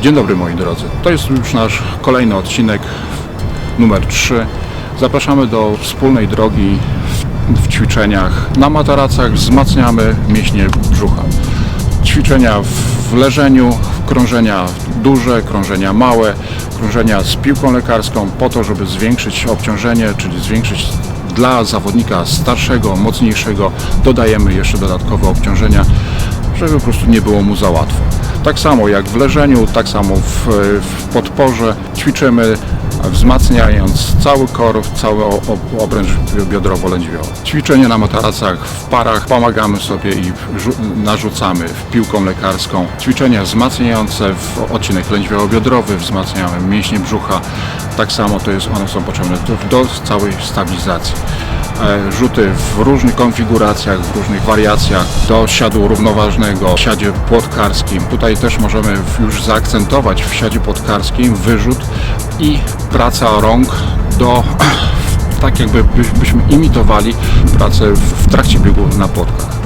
Dzień dobry moi drodzy. To jest już nasz kolejny odcinek numer 3. Zapraszamy do wspólnej drogi w ćwiczeniach na mataracach. Wzmacniamy mięśnie brzucha. Ćwiczenia w leżeniu, krążenia duże, krążenia małe, krążenia z piłką lekarską po to, żeby zwiększyć obciążenie, czyli zwiększyć dla zawodnika starszego, mocniejszego dodajemy jeszcze dodatkowe obciążenia żeby po prostu nie było mu za łatwo. Tak samo jak w leżeniu, tak samo w, w podporze ćwiczymy wzmacniając cały korp, cały obręcz biodrowo-lędźwiowy. Ćwiczenie na mataracach w parach pomagamy sobie i rzu- narzucamy w piłką lekarską. Ćwiczenia wzmacniające w odcinek lędźwiowo-biodrowy, wzmacniamy mięśnie brzucha. Tak samo to jest, one są potrzebne do, do całej stabilizacji. E, Rzuty w różnych konfiguracjach, w różnych wariacjach do siadu równoważnego, w siadzie płotkarskim. Tutaj też możemy już zaakcentować w siadzie płotkarskim wyrzut i praca rąk do tak jakby by- byśmy imitowali pracę w trakcie biegu na płotkach.